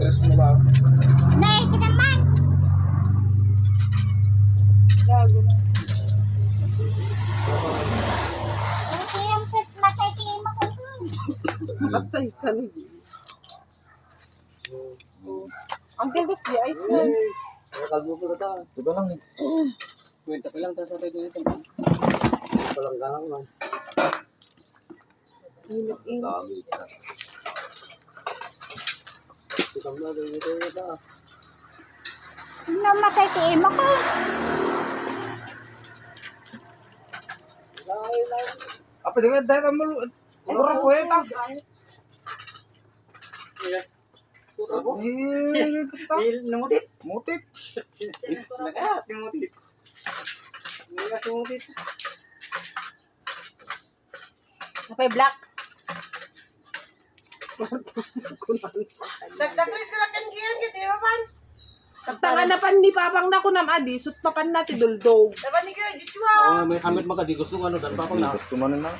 Tres mo ba? Nay, naman. Ang hirap ka, matay ka ni. Ang tigas di ice na. Kaya kalbo ko ta. Diba lang. Kwenta ko lang, tapos sabay ko dito. Walang ganang lang. Init-init. Dami isa. Sikam na din ito yung ta. Namatay kay mo ko. Apa dengan dahil ka malu... Mura po ito. Yeah. Eh, kita. Eh, namutit. Mutit. Napay black. Nagdaglis ka lang kan kiyan kita ya man. Tanga na pan ni papang na ko nam adi, sut papan na ti duldog. Dapat ni kaya Joshua. Oh, may kamit maka di gusto ko ano dan pa na. Gusto mo na na.